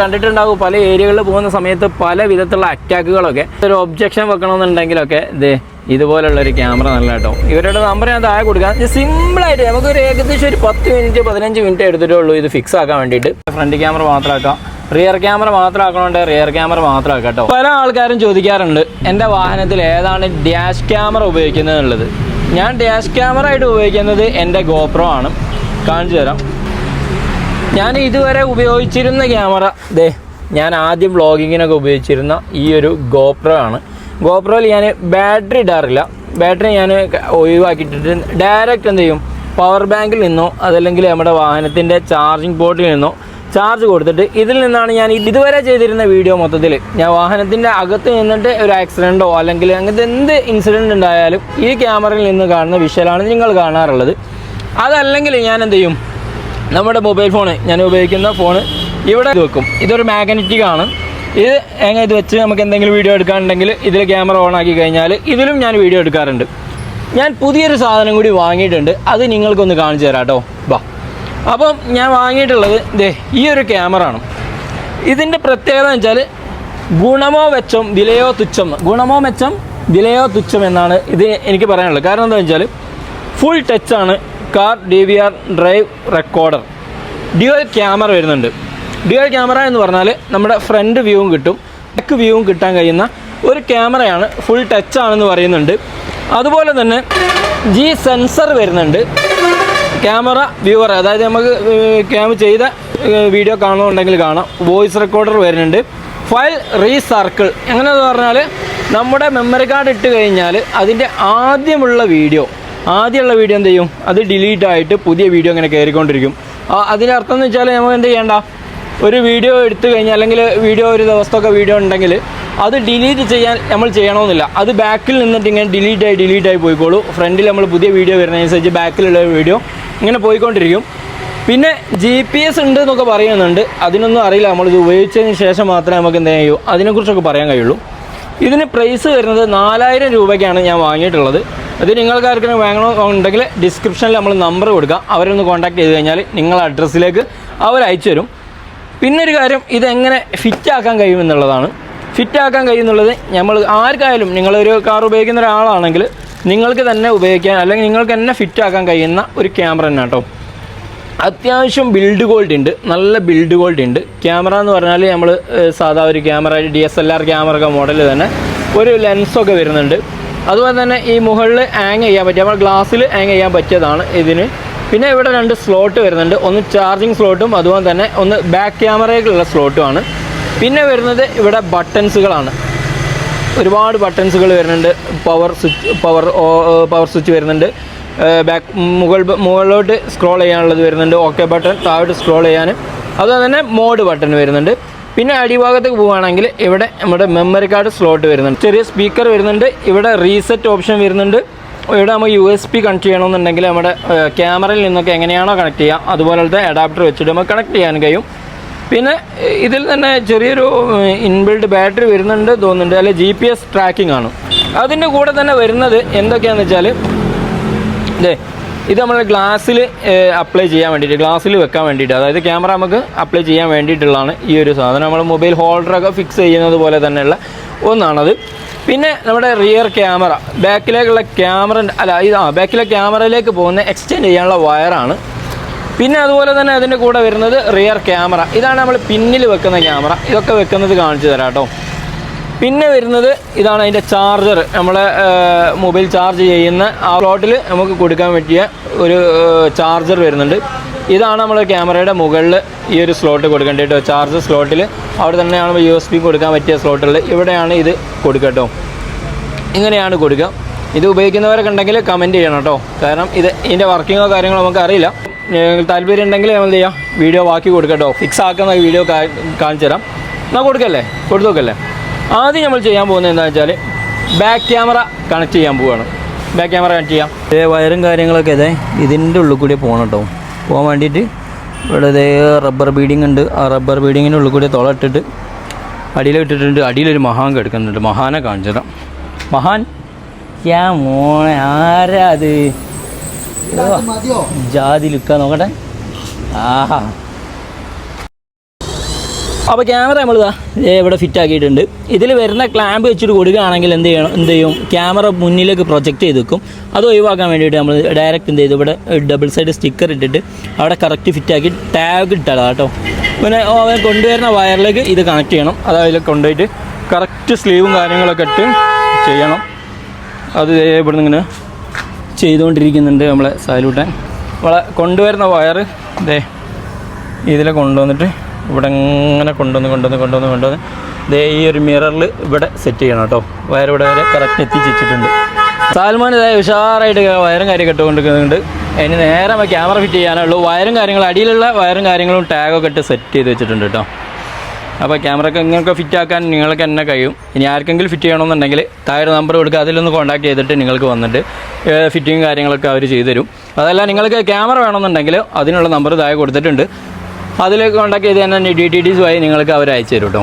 കണ്ടിട്ടുണ്ടാവും പല ഏരിയകളിൽ പോകുന്ന സമയത്ത് പല വിധത്തിലുള്ള അറ്റാക്കുകളൊക്കെ ഒരു ഒബ്ജക്ഷൻ വെക്കണമെന്നുണ്ടെങ്കിലൊക്കെ ഇത് ഇതുപോലുള്ള ഒരു ക്യാമറ നല്ല കേട്ടോ ഇവരുടെ നമ്പർ ഞാൻ താഴെ കൊടുക്കാം. സിമ്പിളായിട്ട് നമുക്കൊരു ഏകദേശം ഒരു പത്ത് മിനിറ്റ് പതിനഞ്ച് മിനിറ്റ് എടുത്തിട്ടുള്ളൂ ഇത് ഫിക്സ് ആക്കാൻ വേണ്ടിയിട്ട്. ഫ്രണ്ട് ക്യാമറ മാത്രമാക്കാം റിയർ ക്യാമറ മാത്രം ആക്കണോണ്ട് റിയർ ക്യാമറ മാത്രം ആക്കാം പല ആൾക്കാരും ചോദിക്കാറുണ്ട് എന്റെ വാഹനത്തിൽ ഏതാണ് ഡാഷ് ക്യാമറ ഉപയോഗിക്കുന്നത് എന്നുള്ളത് ഞാൻ ഡാഷ് ക്യാമറ ആയിട്ട് ഉപയോഗിക്കുന്നത് എന്റെ ഗോപ്രോ ആണ്. കാണിച്ചു തരാം. ഞാൻ ഇതുവരെ ഉപയോഗിച്ചിരുന്ന ക്യാമറ ദേ ഞാൻ ആദ്യം വ്ളോഗിങ്ങിനൊക്കെ ഉപയോഗിച്ചിരുന്ന ഈ ഒരു ഗോപ്രോ ആണ്. ഗോപ്രോയിൽ ഞാൻ ബാറ്ററി ഇടാറില്ല. ബാറ്ററി ഞാൻ ഒഴിവാക്കിയിട്ടിട്ട് ഡയറക്റ്റ് എന്ത് ചെയ്യും? പവർ ബാങ്കിൽ നിന്നോ അതല്ലെങ്കിൽ നമ്മുടെ വാഹനത്തിന്റെ ചാർജിങ് പോർട്ടിൽ നിന്നോ ചാർജ് കൊടുത്തിട്ട് ഇതിൽ നിന്നാണ് ഞാൻ ഇതുവരെ ചെയ്തിരുന്ന വീഡിയോ മൊത്തത്തിൽ ഞാൻ വാഹനത്തിന്റെ അകത്ത് നിന്നിട്ട് ഒരു ആക്സിഡന്റോ അല്ലെങ്കിൽ അങ്ങനത്തെ എന്ത് ഇൻസിഡന്റ് ഉണ്ടായാലും ഈ ക്യാമറയിൽ നിന്ന് കാണുന്ന വിഷ്വലാണ് നിങ്ങൾ കാണാറുള്ളത്. അതല്ലെങ്കിൽ ഞാൻ എന്ത് ചെയ്യും? നമ്മുടെ മൊബൈൽ ഫോൺ ഞാൻ ഉപയോഗിക്കുന്ന ഫോൺ ഇവിടെ വെക്കും. ഇതൊരു മാഗ്നറ്റിക് ആണ്. ഇത് എങ്ങനെ ഇത് വെച്ച് നമുക്ക് എന്തെങ്കിലും വീഡിയോ എടുക്കാനുണ്ടെങ്കിൽ ഇതിൽ ക്യാമറ ഓൺ ആക്കി കഴിഞ്ഞാൽ ഇതിലും ഞാൻ വീഡിയോ എടുക്കാറുണ്ട്. ഞാൻ പുതിയൊരു സാധനം കൂടി വാങ്ങിയിട്ടുണ്ട്. അത് നിങ്ങൾക്കൊന്ന് കാണിച്ചു തരാം കേട്ടോ. അപ്പം ഞാൻ വാങ്ങിയിട്ടുള്ളത് ദേ ഈ ഒരു ക്യാമറ ആണ്. ഇതിന്റെ പ്രത്യേകത എന്ന് വെച്ചാൽ ഗുണമോ മെച്ചം വിലയോ തുച്ഛം. ഗുണമോ മെച്ചം വിലയോ തുച്ഛം എന്നാണ് ഇത് എനിക്ക് പറയാനുള്ളത്. കാരണം എന്താ വെച്ചാൽ full ടച്ചാണ് car D V R drive recorder. Dual camera വരുന്നുണ്ട്. ഡ്യുവൽ ക്യാമറ എന്ന് പറഞ്ഞാൽ നമ്മുടെ ഫ്രണ്ട് വ്യൂവും കിട്ടും ബാക്ക് വ്യൂവും കിട്ടാൻ കഴിയുന്ന ഒരു ക്യാമറയാണ് ഫുൾ ടച്ച് ആണെന്ന് പറയുന്നുണ്ട്. അതുപോലെ തന്നെ ജി സെൻസർ വരുന്നുണ്ട്. ക്യാമറ വ്യൂവർ അതായത് നമുക്ക് ക്യാമ ചെയ്ത വീഡിയോ കാണുന്നുണ്ടെങ്കിൽ കാണാം. വോയിസ് റെക്കോർഡർ വരുന്നുണ്ട്. ഫയൽ റീസർക്കിൾ എങ്ങനെയെന്ന് പറഞ്ഞാൽ നമ്മുടെ മെമ്മറി കാർഡ് ഇട്ട് കഴിഞ്ഞാൽ അതിന്റെ ആദ്യമുള്ള വീഡിയോ ആദ്യമുള്ള വീഡിയോ എന്ത് ചെയ്യും? അത് ഡിലീറ്റ് ആയിട്ട് പുതിയ വീഡിയോ ഇങ്ങനെ കയറിക്കൊണ്ടിരിക്കും അതിന്റെ അർത്ഥം എന്ന് വെച്ചാൽ നമുക്ക് എന്ത് ചെയ്യണ്ട? ഒരു വീഡിയോ എടുത്തു കഴിഞ്ഞാൽ അല്ലെങ്കിൽ വീഡിയോ ഒരു ദിവസത്തൊക്കെ വീഡിയോ ഉണ്ടെങ്കിൽ അത് ഡിലീറ്റ് ചെയ്യാൻ നമ്മൾ ചെയ്യണമെന്നില്ല. അത് ബാക്കിൽ നിന്നിട്ട് ഇങ്ങനെ ഡിലീറ്റ് ആയി ഡിലീറ്റ് ആയി പോയിക്കോളൂ. ഫ്രണ്ടിൽ നമ്മൾ പുതിയ വീഡിയോ വരുന്നതനുസരിച്ച് ബാക്കിലുള്ള വീഡിയോ ഇങ്ങനെ പോയിക്കൊണ്ടിരിക്കും. പിന്നെ ജി പി എസ് ഉണ്ട് എന്നൊക്കെ പറയുന്നുണ്ട്. അതിനൊന്നും അറിയില്ല. നമ്മളിത് ഉപയോഗിച്ചതിന് ശേഷം മാത്രമേ നമുക്ക് എന്ത് ചെയ്യൂ അതിനെക്കുറിച്ചൊക്കെ പറയാൻ കഴിയുള്ളൂ. ഇതിന് പ്രൈസ് വരുന്നത് നാലായിരം രൂപയ്ക്കാണ് ഞാൻ വാങ്ങിയിട്ടുള്ളത്. അത് നിങ്ങൾക്ക് ആർക്കെങ്കിലും വേണമെന്നുണ്ടെങ്കിൽ ഡിസ്ക്രിപ്ഷനിൽ നമ്മൾ നമ്പർ കൊടുക്കാം അവരൊന്ന് കോൺടാക്ട് ചെയ്ത് കഴിഞ്ഞാൽ നിങ്ങൾ അഡ്രസ്സിലേക്ക് അവർ അയച്ചു തരും. പിന്നെ ഒരു കാര്യം ഇതെങ്ങനെ ഫിറ്റ് ആക്കാൻ കഴിയുമെന്നുള്ളതാണ് ഫിറ്റ് ആക്കാൻ കഴിയുന്നുള്ളത് നമ്മൾ ആർക്കായാലും നിങ്ങളൊരു കാർ ഉപയോഗിക്കുന്ന ഒരാളാണെങ്കിൽ നിങ്ങൾക്ക് തന്നെ ഉപയോഗിക്കാൻ അല്ലെങ്കിൽ നിങ്ങൾക്ക് തന്നെ ഫിറ്റ് ആക്കാൻ കഴിയുന്ന ഒരു ക്യാമറ തന്നെ കേട്ടോ. അത്യാവശ്യം ബിൽഡ് ക്വാളിറ്റി ഉണ്ട്. നല്ല ബിൽഡ് ക്വാളിറ്റി ഉണ്ട്. ക്യാമറ എന്ന് പറഞ്ഞാൽ നമ്മൾ സാധാ ഒരു camera D S L R camera model തന്നെ. ഒരു ലെൻസൊക്കെ വരുന്നുണ്ട്. അതുപോലെ തന്നെ ഈ മുകളിൽ ഹാങ് ചെയ്യാൻ പറ്റും. നമ്മൾ ഗ്ലാസ്സിൽ ഹാങ് ചെയ്യാൻ പറ്റിയതാണ് ഇതിന്. പിന്നെ ഇവിടെ രണ്ട് സ്ലോട്ട് വരുന്നുണ്ട്. ഒന്ന് ചാർജിങ് സ്ലോട്ടും അതുപോലെ തന്നെ ഒന്ന് ബാക്ക് ക്യാമറയ്ക്കുള്ള സ്ലോട്ടുമാണ് പിന്നെ വരുന്നത് ഇവിടെ ബട്ടൺസുകളാണ് ഒരുപാട് ബട്ടൺസുകൾ വരുന്നുണ്ട്. Power switch power power switch വരുന്നുണ്ട്. ബാക്ക് മുകൾ മുകളിലോട്ട് സ്ക്രോൾ ചെയ്യാനുള്ളത് വരുന്നുണ്ട്. ഓക്കെ ബട്ടൺ താഴോട്ട് സ്ക്രോൾ ചെയ്യാനും. അതുപോലെ തന്നെ മോഡ് ബട്ടൺ വരുന്നുണ്ട്. പിന്നെ അടിഭാഗത്തേക്ക് പോവുകയാണെങ്കിൽ ഇവിടെ നമ്മുടെ മെമ്മറി കാർഡ് സ്ലോട്ട് വരുന്നുണ്ട്. ചെറിയ സ്പീക്കർ വരുന്നുണ്ട്. ഇവിടെ റീസെറ്റ് ഓപ്ഷൻ വരുന്നുണ്ട്. ഇവിടെ നമ്മൾ യു എസ് പി കണക്ട് ചെയ്യണമെന്നുണ്ടെങ്കിൽ നമ്മുടെ ക്യാമറയിൽ നിന്നൊക്കെ എങ്ങനെയാണോ കണക്ട് ചെയ്യുക അതുപോലത്തെ അഡാപ്റ്റർ വെച്ചിട്ട് നമുക്ക് കണക്ട് ചെയ്യാൻ കഴിയും. പിന്നെ ഇതിൽ തന്നെ ചെറിയൊരു ഇൻബിൽഡ് ബാറ്ററി വരുന്നുണ്ട് തോന്നുന്നുണ്ട്. അല്ലെ ജി പി എസ് ട്രാക്കിംഗ് ആണ്. അതിന്റെ കൂടെ തന്നെ വരുന്നത് എന്തൊക്കെയാണെന്ന് വെച്ചാൽ ഇത് നമ്മൾ ഗ്ലാസ്സിൽ അപ്ലൈ ചെയ്യാൻ വേണ്ടിയിട്ട് ഗ്ലാസ്സിൽ വെക്കാൻ വേണ്ടിയിട്ട് അതായത് ക്യാമറ നമുക്ക് അപ്ലൈ ചെയ്യാൻ വേണ്ടിയിട്ടുള്ളതാണ് ഈ ഒരു സാധനം. നമ്മൾ മൊബൈൽ ഹോൾഡറൊക്കെ ഫിക്സ് ചെയ്യുന്നത് പോലെ തന്നെയുള്ള ഒന്നാണത്. പിന്നെ നമ്മുടെ റിയർ ക്യാമറ ബാക്കിലേക്കുള്ള ക്യാമറ അല്ല ഇത് ആ ബാക്കിലെ ക്യാമറയിലേക്ക് പോകുന്ന എക്സ്റ്റെൻഡ് ചെയ്യാനുള്ള വയറാണ് പിന്നെ അതുപോലെ തന്നെ അതിന്റെ കൂടെ വരുന്നത് റിയർ ക്യാമറ ഇതാണ് നമ്മൾ പിന്നിൽ വെക്കുന്ന ക്യാമറ ഇതൊക്കെ വെക്കുന്നത് കാണിച്ചു തരാം കേട്ടോ. പിന്നെ വരുന്നത് ഇതാണ് അതിന്റെ ചാർജർ നമ്മളെ മൊബൈൽ ചാർജ് ചെയ്യുന്ന ആ സ്ലോട്ടിൽ നമുക്ക് കൊടുക്കാൻ പറ്റിയ ഒരു ചാർജർ വരുന്നുണ്ട്. ഇതാണ് നമ്മൾ ക്യാമറയുടെ മുകളിൽ ഈ ഒരു സ്ലോട്ട് കൊടുക്കേണ്ടത് കേട്ടോ. ചാർജർ സ്ലോട്ടിൽ അവിടെ തന്നെയാണ് യു എസ് ബി കൊടുക്കാൻ പറ്റിയ സ്ലോട്ടുകൾ ഇവിടെയാണ് ഇത് കൊടുക്കുക ഇങ്ങനെയാണ് കൊടുക്കുക. ഇത് ഉപയോഗിക്കുന്നവരൊക്കെ ഉണ്ടെങ്കിൽ കമന്റ് ചെയ്യണം കേട്ടോ. കാരണം ഇത് ഇതിന്റെ വർക്കിങ്ങോ കാര്യങ്ങളോ നമുക്ക് അറിയില്ല. താല്പര്യം ഉണ്ടെങ്കിൽ നമ്മൾ ചെയ്യാം? വീഡിയോ ബാക്കി കൊടുക്കട്ടോ ഫിക്സ് ആക്കുന്ന വീഡിയോ കാണിച്ചു തരാം. എന്നാൽ കൊടുക്കല്ലേ? കൊടുത്തു നോക്കല്ലേ? ആദ്യം നമ്മൾ ചെയ്യാൻ പോകുന്നത് എന്താണെന്ന് വെച്ചാൽ ബാക്ക് ക്യാമറ കണക്ട് ചെയ്യാൻ പോവുകയാണ് ബാക്ക് ക്യാമറ കണക്ട് ചെയ്യാം. ഇതേ വയറും കാര്യങ്ങളൊക്കെ ഇതേ ഇതിന്റെ ഉള്ളിൽ കൂടി പോകണം കേട്ടോ. പോകാൻ വേണ്ടിയിട്ട് ഇവിടെ ഇതേ റബ്ബർ ബീഡിങ് ഉണ്ട്. ആ റബ്ബർ ബീഡിങ്ങിന്റെ ഉള്ളിൽ കൂടി തുള ഇട്ടിട്ട് അടിയിൽ ഇട്ടിട്ടുണ്ട്. അടിയിലൊരു മഹാൻ കിടക്കുന്നുണ്ട് മഹാനെ കാണിച്ചിടാം മഹാൻ? ഞാൻ മോനെ ആരാ അത്? ജാതി ലുക്ക നോക്കട്ടെ. ആഹാ. അപ്പോൾ ക്യാമറ നമ്മൾ ഇവിടെ ഫിറ്റ് ആക്കിയിട്ടുണ്ട്. ഇതിൽ വരുന്ന ക്ലാമ്പ് വെച്ചിട്ട് കൊടുക്കുകയാണെങ്കിൽ എന്ത് ചെയ്യണം? എന്ത് ചെയ്യും? ക്യാമറ മുന്നിലേക്ക് പ്രൊജക്റ്റ് ചെയ്ത് വെക്കും അത് ഒഴിവാക്കാൻ വേണ്ടിയിട്ട് നമ്മൾ ഡയറക്റ്റ് എന്ത് ചെയ്തു? ഇവിടെ ഡബിൾ സൈഡ് സ്റ്റിക്കർ ഇട്ടിട്ട് അവിടെ കറക്റ്റ് ഫിറ്റ് ആക്കി ടാഗ് ഇട്ടതാണ് കേട്ടോ. പിന്നെ അവൻ കൊണ്ടുവരുന്ന വയറിലേക്ക് ഇത് കണക്ട് ചെയ്യണം. അതായത് കൊണ്ടുപോയിട്ട് കറക്റ്റ് സ്ലീവും കാര്യങ്ങളൊക്കെ ഇട്ട് ചെയ്യണം. അത് ഇവിടെ നിന്ന് ഇങ്ങനെ ചെയ്തുകൊണ്ടിരിക്കുന്നുണ്ട് നമ്മളെ സാലൂട്ടാൻ. നമ്മളെ കൊണ്ടുവരുന്ന വയർ ദേ ഇതിൽ കൊണ്ടുവന്നിട്ട് ഇവിടെ ഇങ്ങനെ കൊണ്ടുവന്ന് കൊണ്ടുവന്ന് കൊണ്ടുവന്ന് കൊണ്ടുവന്ന് ദേ ഈ ഒരു മിററിൽ ഇവിടെ സെറ്റ് ചെയ്യണം കേട്ടോ. വയർ ഇവിടെ വരെ കറക്റ്റ് എത്തിച്ചിട്ടുണ്ട് സാൽമാൻ ഇതായ ഉഷാറായിട്ട് വയറും കാര്യം കെട്ടുകൊണ്ടിരിക്കുന്നുണ്ട് ഇനി നേരെ ക്യാമറ ഫിറ്റ് ചെയ്യാനുള്ളൂ. വയറും കാര്യങ്ങളും അടിയിലുള്ള വയറും കാര്യങ്ങളും ടാഗൊക്കെ ഇട്ട് സെറ്റ് ചെയ്ത് വെച്ചിട്ടുണ്ട് കേട്ടോ. അപ്പോൾ ക്യാമറയ്ക്ക് ഇങ്ങനെയൊക്കെ ഫിറ്റ് ആക്കാൻ നിങ്ങൾക്ക് എന്നെ കഴിയും. ഇനി ആർക്കെങ്കിലും ഫിറ്റ് ചെയ്യണമെന്നുണ്ടെങ്കിൽ താഴെ നമ്പർ കൊടുക്കുക. അതിലൊന്ന് കോൺടാക്ട് ചെയ്തിട്ട് നിങ്ങൾക്ക് വന്നിട്ട് ഫിറ്റിങ് കാര്യങ്ങളൊക്കെ അവർ ചെയ്തു തരും അതല്ല നിങ്ങൾക്ക് ക്യാമറ വേണമെന്നുണ്ടെങ്കിൽ അതിനുള്ള നമ്പർ താഴെ കൊടുത്തിട്ടുണ്ട്. അതിൽ കോൺടാക്ട് ചെയ്ത് തന്നെ ഡി ടി ഡി വഴി നിങ്ങൾക്ക് അവർ അയച്ചു തരും കേട്ടോ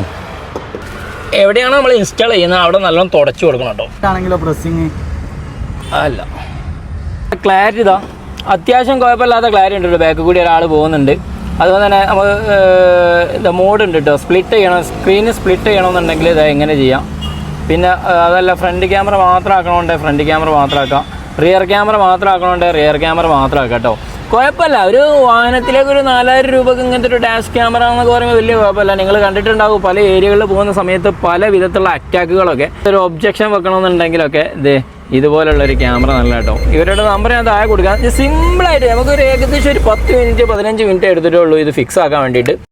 എവിടെയാണ് നമ്മൾ ഇൻസ്റ്റാൾ ചെയ്യുന്നത് അവിടെ നല്ലോണം തുടച്ചു കൊടുക്കണം കേട്ടോ ആണെങ്കിലോ പ്രസ്സിങ് അല്ല. ക്ലാരിറ്റി ഇതാ. അത്യാവശ്യം കുഴപ്പമില്ലാത്ത ക്ലാരിറ്റി ഉണ്ട് കേട്ടോ ബാക്ക് കൂടി ഒരാൾ പോകുന്നുണ്ട്. അതുപോലെ തന്നെ നമ്മൾ ഇത് മോഡ് ഉണ്ട് കേട്ടോ സ്പ്ലിറ്റ് ചെയ്യണം. സ്ക്രീന് സ്പ്ലിറ്റ് ചെയ്യണമെന്നുണ്ടെങ്കിൽ ഇത് എങ്ങനെ ചെയ്യാം. പിന്നെ അതല്ല ഫ്രണ്ട് ക്യാമറ മാത്രം ഫ്രണ്ട് ക്യാമറ മാത്രം ആക്കാം. റിയർ ക്യാമറ മാത്രം ആക്കണോണ്ട് റിയർ ക്യാമറ മാത്രം ആക്കാം കേട്ടോ കുഴപ്പമില്ല. ഒരു വാഹനത്തിലേക്ക് ഒരു നാലായിരം രൂപക്ക് ഇങ്ങനത്തെ ഒരു ഡാഷ് ക്യാമറ എന്നൊക്കെ പറയുമ്പോൾ വലിയ കുഴപ്പമില്ല. നിങ്ങൾ കണ്ടിട്ടുണ്ടാവും പല ഏരിയകളിൽ പോകുന്ന സമയത്ത് പല വിധത്തിലുള്ള അറ്റാക്കുകളൊക്കെ ഒരു ഒബ്ജക്ഷൻ വെക്കണമെന്നുണ്ടെങ്കിലൊക്കെ ഇതേ ഇതുപോലുള്ള ഒരു ക്യാമറ നല്ല കേട്ടോ. ഇവരുടെ നമ്പർ ഞാൻ താഴെ കൊടുക്കാം. സിമ്പിളായിട്ട് നമുക്കൊരു ഏകദേശം ഒരു പത്ത് മിനിറ്റ് പതിനഞ്ച് മിനിറ്റ് എടുത്തിട്ടുള്ളൂ ഇത് ഫിക്സ് ആക്കാൻ വേണ്ടിയിട്ട്.